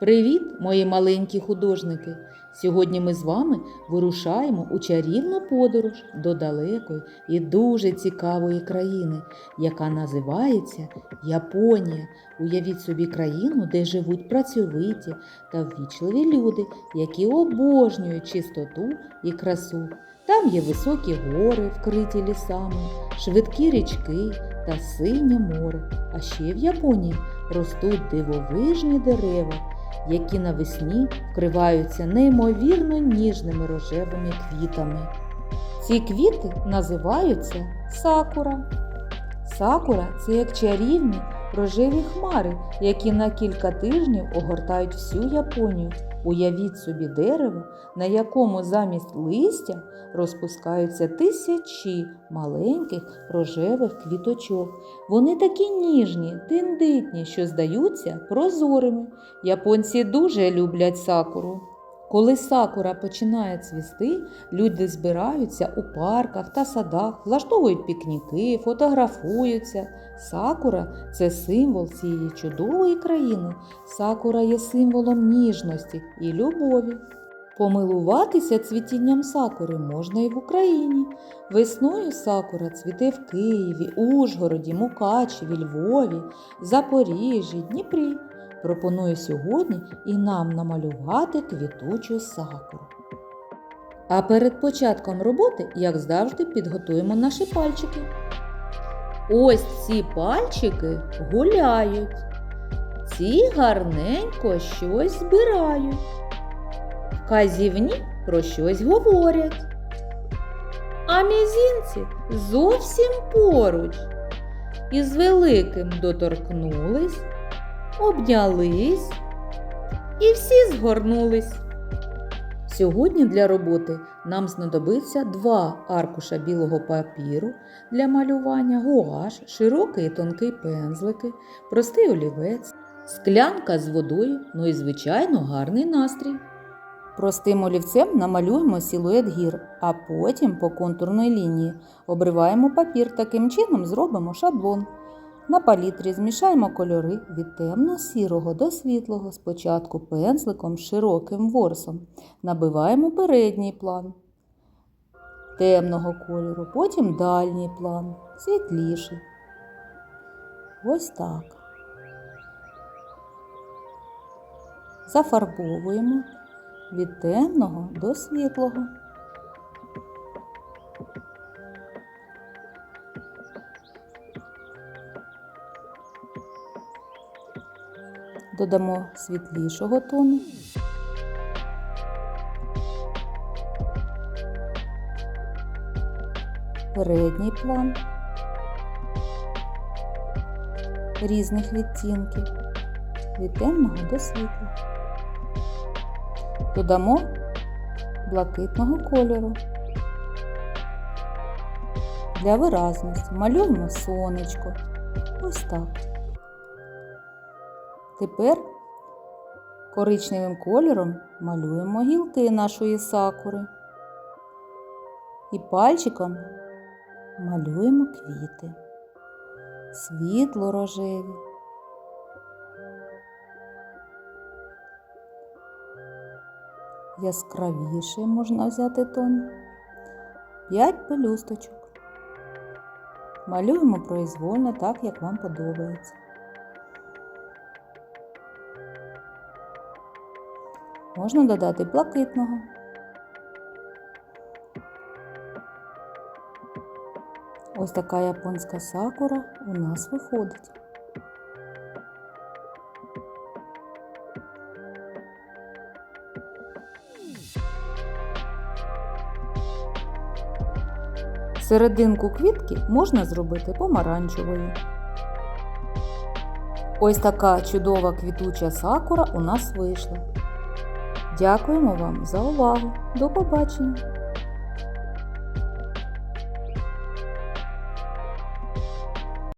Привіт, мої маленькі художники! Сьогодні ми з вами вирушаємо у чарівну подорож до далекої і дуже цікавої країни, яка називається Японія. Уявіть собі країну, де живуть працьовиті та ввічливі люди, які обожнюють чистоту і красу. Там є високі гори, вкриті лісами, швидкі річки та синє море. А ще в Японії ростуть дивовижні дерева, які навесні вкриваються неймовірно ніжними рожевими квітами. Ці квіти називаються сакура. Сакура це як чарівні рожеві хмари, які на кілька тижнів огортають всю Японію. Уявіть собі дерево, на якому замість листя розпускаються тисячі маленьких рожевих квіточок. Вони такі ніжні, тендитні, що здаються прозорими. Японці дуже люблять сакуру. Коли сакура починає цвісти, люди збираються у парках та садах, влаштовують пікніки, фотографуються. Сакура це символ цієї чудової країни. Сакура є символом ніжності і любові. Помилуватися цвітінням сакури можна і в Україні. Весною сакура цвіте в Києві, Ужгороді, Мукачеві, Львові, Запоріжжі, Дніпрі. Пропоную сьогодні і нам намалювати квітучу сакуру. А перед початком роботи, як завжди, підготуємо наші пальчики. Ось ці пальчики гуляють. Ці гарненько щось збирають. Вказівні про щось говорять. А мізінці зовсім поруч. І з великим доторкнулись, обнялись і всі згорнулись. Сьогодні для роботи нам знадобиться два аркуша білого папіру для малювання, гуаш, широкий і тонкий пензлики, простий олівець, склянка з водою, ну і, звичайно, гарний настрій. Простим олівцем намалюємо силует гір, а потім по контурної лінії обриваємо папір. Таким чином зробимо шаблон. На палітрі змішаємо кольори від темно-сірого до світлого, спочатку пензликом широким ворсом. Набиваємо передній план темного кольору, потім дальній план, світліший. Ось так. Зафарбовуємо від темного до світлого. Додамо світлішого тону. Передній план різних відтінків від темного до світлого. Додамо блакитного кольору. Для виразності малюємо сонечко. Ось так. Тепер коричневим кольором малюємо гілки нашої сакури. І пальчиком малюємо квіти. Світло рожеві. Яскравіше можна взяти тон. П'ять пелюсточок. Малюємо произвольно так, як вам подобається. Можна додати блакитного. Ось така японська сакура у нас виходить. Серединку квітки можна зробити помаранчевою. Ось така чудова квітуча сакура у нас вийшла. Дякуємо вам за увагу. До побачення!